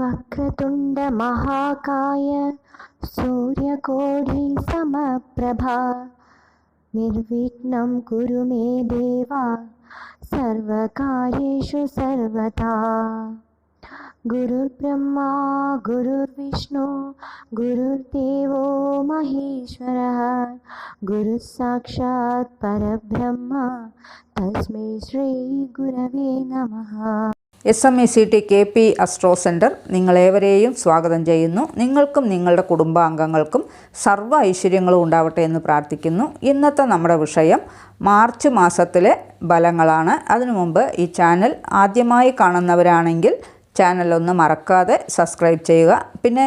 वक्रतुण्डमहाकाय सूर्यकोटिसमप्रभा। निर्विघ्नं कुरु मे देवा, सर्वकार्येषु सर्वदा गुरुर्ब्रह्मा, गुरुर्विष्णु, गुरुर्देवो महेश्वरः। गुरुः परब्रह्म, तस्मै श्रीगुरवे नमः। S M E C T K P astro centre നിങ്ങളേവരെയും സ്വാഗതം ചെയ്യുന്നു. നിങ്ങൾക്കും നിങ്ങളുടെ കുടുംബാംഗങ്ങൾക്കും സർവ ഐശ്വര്യങ്ങളും ഉണ്ടാവട്ടെ എന്ന് പ്രാർത്ഥിക്കുന്നു. ഇന്നത്തെ നമ്മുടെ വിഷയം മാർച്ച് മാസത്തിലെ ഫലങ്ങളാണ്. അതിനു മുമ്പ് ഈ ചാനൽ ആദ്യമായി കാണുന്നവരാണെങ്കിൽ ചാനൽ ഒന്ന് മറക്കാതെ സബ്സ്ക്രൈബ് ചെയ്യുക. പിന്നെ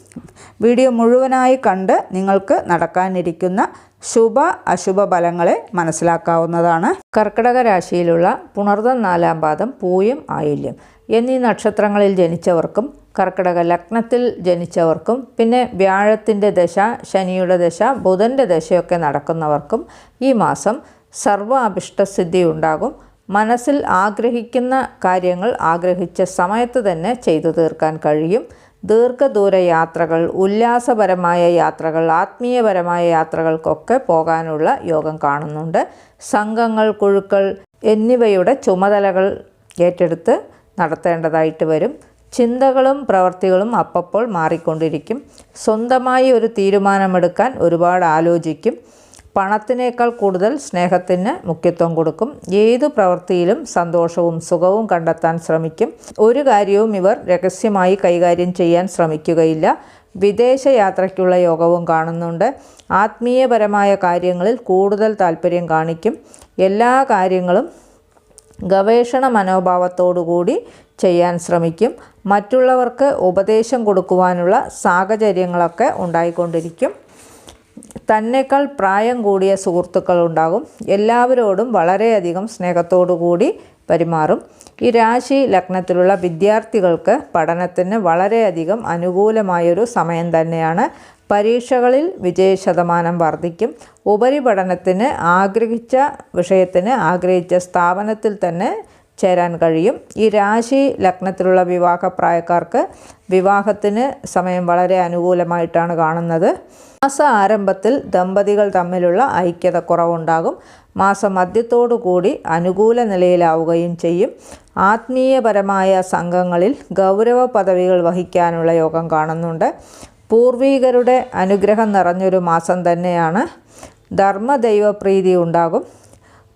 വീഡിയോ മുഴുവനായി കണ്ട് നിങ്ങൾക്ക് നടക്കാനിരിക്കുന്ന ശുഭ അശുഭ ഫലങ്ങളെ മനസ്സിലാക്കാവുന്നതാണ്. കർക്കിടക രാശിയിലുള്ള പുണർതം നാലാം പാദം പൂയം ആയില്യം. എന്നീ നക്ഷത്രങ്ങളിൽ ജനിച്ചവർക്കും കർക്കിടക ലഗ്നത്തിൽ ജനിച്ചവർക്കും പിന്നെ വ്യാഴത്തിന്റെ ദശ ശനിയുടെ ദശ ബുധന്റെ ദശയൊക്കെ നടക്കുന്നവർക്കും ഈ മാസം സർവ അഭിഷ്ടസിദ്ധി ഉണ്ടാകും. മനസ്സിൽ ആഗ്രഹിക്കുന്ന കാര്യങ്ങൾ ആഗ്രഹിച്ച സമയത്ത് തന്നെ ചെയ്തു തീർക്കാൻ കഴിയും. ദീർഘദൂര യാത്രകൾ ഉല്ലാസപരമായ യാത്രകൾ ആത്മീയപരമായ യാത്രകൾക്കൊക്കെ പോകാനുള്ള യോഗം കാണുന്നുണ്ട്. സംഘങ്ങൾ കുഴുക്കൾ എന്നിവയുടെ ചുമതലകൾ ഏറ്റെടുത്ത് നടത്തേണ്ടതായിട്ട് വരും. ചിന്തകളും പ്രവർത്തികളും അപ്പപ്പോൾ മാറിക്കൊണ്ടിരിക്കും. സ്വന്തമായി ഒരു തീരുമാനമെടുക്കാൻ ഒരുപാട് ആലോചിക്കും. പണത്തിനേക്കാൾ കൂടുതൽ സ്നേഹത്തിന് മുഖ്യത്വം കൊടുക്കും. ഏതു പ്രവൃത്തിയിലും സന്തോഷവും സുഖവും കണ്ടെത്താൻ ശ്രമിക്കും. ഒരു കാര്യവും ഇവർ രഹസ്യമായി കൈകാര്യം ചെയ്യാൻ ശ്രമിക്കുകയില്ല. വിദേശ യാത്രയ്ക്കുള്ള യോഗവും കാണുന്നുണ്ട്. ആത്മീയപരമായ കാര്യങ്ങളിൽ കൂടുതൽ താല്പര്യം കാണിക്കും. എല്ലാ കാര്യങ്ങളും ഗവേഷണ മനോഭാവത്തോടുകൂടി ചെയ്യാൻ ശ്രമിക്കും. മറ്റുള്ളവർക്ക് ഉപദേശം കൊടുക്കുവാനുള്ള സാഹചര്യങ്ങളൊക്കെ ഉണ്ടായിക്കൊണ്ടിരിക്കും. തന്നേക്കാൾ പ്രായം കൂടിയ സുഹൃത്തുക്കൾ ഉണ്ടാകും എല്ലാവരോടും വളരെയധികം സ്നേഹത്തോടു കൂടി പെരുമാറും. ഈ രാശി ലഗ്നത്തിലുള്ള വിദ്യാർത്ഥികൾക്ക് പഠനത്തിന് വളരെയധികം അനുകൂലമായൊരു സമയം തന്നെയാണ്. പരീക്ഷകളിൽ വിജയ ശതമാനം വർദ്ധിക്കും. ഉപരിപഠനത്തിന് ആഗ്രഹിച്ച വിഷയത്തിന് ആഗ്രഹിച്ച സ്ഥാപനത്തിൽ തന്നെ ചേരാൻ കഴിയും. ഈ രാശി ലഗ്നത്തിലുള്ള വിവാഹപ്രായക്കാർക്ക് വിവാഹത്തിന് സമയം വളരെ അനുകൂലമായിട്ടാണ് കാണുന്നത്. മാസ ആരംഭത്തിൽ ദമ്പതികൾ തമ്മിലുള്ള ഐക്യത കുറവുണ്ടാകും മാസം മധ്യത്തോടു കൂടി അനുകൂല നിലയിലാവുകയും ചെയ്യും. ആത്മീയപരമായ സംഘങ്ങളിൽ ഗൗരവ പദവികൾ വഹിക്കാനുള്ള യോഗം കാണുന്നുണ്ട്. പൂർവീകരുടെ അനുഗ്രഹം നിറഞ്ഞൊരു മാസം തന്നെയാണ്. ധർമ്മദൈവപ്രീതി ഉണ്ടാകും.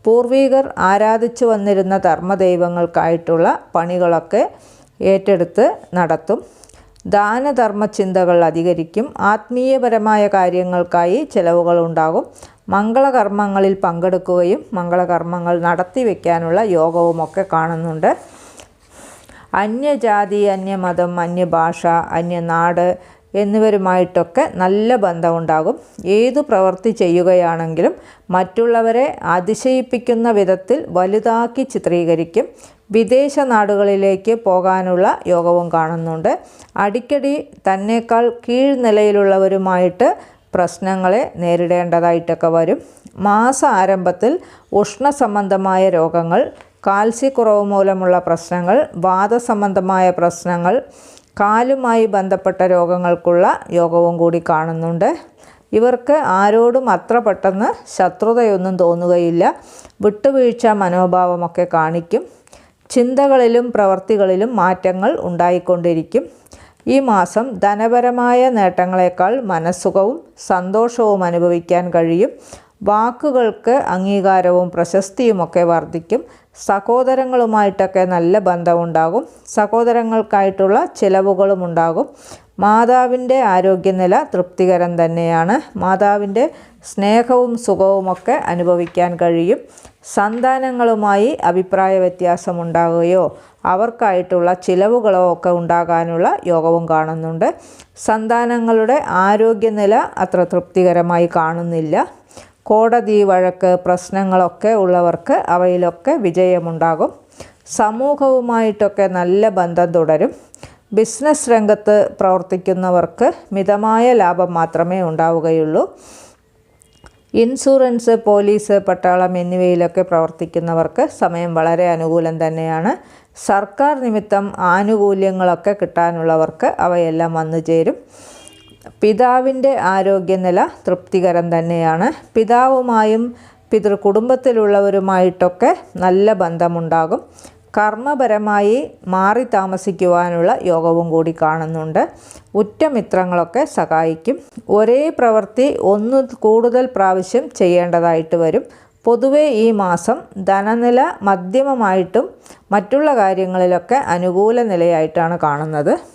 പൂർവീകർ ആരാധിച്ചു വന്നിരുന്ന ധർമ്മദൈവങ്ങൾക്കായിട്ടുള്ള പണികളൊക്കെ ഏറ്റെടുത്ത് നടത്തും. ദാനധർമ്മ ചിന്തകൾ അധികരിക്കും. ആത്മീയപരമായ കാര്യങ്ങൾക്കായി ചിലവുകൾ ഉണ്ടാകും. മംഗളകർമ്മങ്ങളിൽ പങ്കെടുക്കുകയും മംഗളകർമ്മങ്ങൾ നടത്തി വയ്ക്കാനുള്ള യോഗവുമൊക്കെ കാണുന്നുണ്ട്. അന്യജാതി അന്യമതം അന്യഭാഷ അന്യനാട് എന്നിവരുമായിട്ടൊക്കെ നല്ല ബന്ധമുണ്ടാകും. ഏതു പ്രവൃത്തി ചെയ്യുകയാണെങ്കിലും മറ്റുള്ളവരെ അതിശയിപ്പിക്കുന്ന വിധത്തിൽ വലുതാക്കി ചിത്രീകരിക്കും. വിദേശ നാടുകളിലേക്ക് പോകാനുള്ള യോഗവും കാണുന്നുണ്ട്. അടിക്കടി തന്നേക്കാൾ കീഴ്നിലയിലുള്ളവരുമായിട്ട് പ്രശ്നങ്ങളെ നേരിടേണ്ടതായിട്ടൊക്കെ വരും. മാസ ആരംഭത്തിൽ ഉഷ്ണസംബന്ധമായ രോഗങ്ങൾ കാൽസ്യക്കുറവ് മൂലമുള്ള പ്രശ്നങ്ങൾ വാദസംബന്ധമായ പ്രശ്നങ്ങൾ കാലുമായി ബന്ധപ്പെട്ട രോഗങ്ങൾക്കുള്ള യോഗവും കൂടി കാണുന്നുണ്ട്. ഇവർക്ക് ആരോടും അത്ര പെട്ടെന്ന് ശത്രുതയൊന്നും തോന്നുകയില്ല. വിട്ടുവീഴ്ച മനോഭാവമൊക്കെ കാണിക്കും. ചിന്തകളിലും പ്രവർത്തികളിലും മാറ്റങ്ങൾ ഉണ്ടായിക്കൊണ്ടിരിക്കും. ഈ മാസം ധനപരമായ നേട്ടങ്ങളെക്കാൾ മനസ്സുഖവും സന്തോഷവും അനുഭവിക്കാൻ കഴിയും. വാക്കുകൾക്ക് അംഗീകാരവും പ്രശസ്തിയുമൊക്കെ വർദ്ധിക്കും. സഹോദരങ്ങളുമായിട്ടൊക്കെ നല്ല ബന്ധമുണ്ടാകും. സഹോദരങ്ങൾക്കായിട്ടുള്ള ചിലവുകളും ഉണ്ടാകും. മാതാവിന്റെ ആരോഗ്യനില തൃപ്തികരം തന്നെയാണ്. മാതാവിന്റെ സ്നേഹവും സുഖവുമൊക്കെ അനുഭവിക്കാൻ കഴിയും. സന്താനങ്ങളുമായി അഭിപ്രായ വ്യത്യാസമുണ്ടാകുകയോ അവർക്കായിട്ടുള്ള ചിലവുകളോ ഒക്കെ ഉണ്ടാകാനുള്ള യോഗവും കാണുന്നുണ്ട്. സന്താനങ്ങളുടെ ആരോഗ്യനില അത്ര തൃപ്തികരമായി കാണുന്നില്ല. കോടതി വഴക്ക് പ്രശ്നങ്ങളൊക്കെ ഉള്ളവർക്ക് അവയിലൊക്കെ വിജയമുണ്ടാകും. സമൂഹവുമായിട്ടൊക്കെ നല്ല ബന്ധം തുടരും. ബിസിനസ് രംഗത്ത് പ്രവർത്തിക്കുന്നവർക്ക് മിതമായ ലാഭം മാത്രമേ ഉണ്ടാവുകയുള്ളൂ. ഇൻഷുറൻസ് പോലീസ് പട്ടാളം എന്നിവയിലൊക്കെ പ്രവർത്തിക്കുന്നവർക്ക് സമയം വളരെ അനുകൂലം തന്നെയാണ്. സർക്കാർ നിമിത്തം ആനുകൂല്യങ്ങളൊക്കെ കിട്ടാനുള്ളവർക്ക് അവയെല്ലാം വന്നു ചേരും പിതാവിന്റെ ആരോഗ്യനില തൃപ്തികരം തന്നെയാണ്. പിതാവുമായും പിതൃകുടുംബത്തിലുള്ളവരുമായിട്ടൊക്കെ നല്ല ബന്ധമുണ്ടാകും. കർമ്മപരമായി മാറി താമസിക്കുവാനുള്ള യോഗവും കൂടി കാണുന്നുണ്ട്. ഉറ്റമിത്രങ്ങളൊക്കെ സഹായിക്കും. ഒരേ പ്രവൃത്തി ഒന്ന് കൂടുതൽ പ്രാവശ്യം ചെയ്യേണ്ടതായിട്ട് വരും. പൊതുവെ ഈ മാസം ധനനില മധ്യമമായിട്ടും മറ്റുള്ള കാര്യങ്ങളിലൊക്കെ അനുകൂല നിലയായിട്ടാണ് കാണുന്നത്.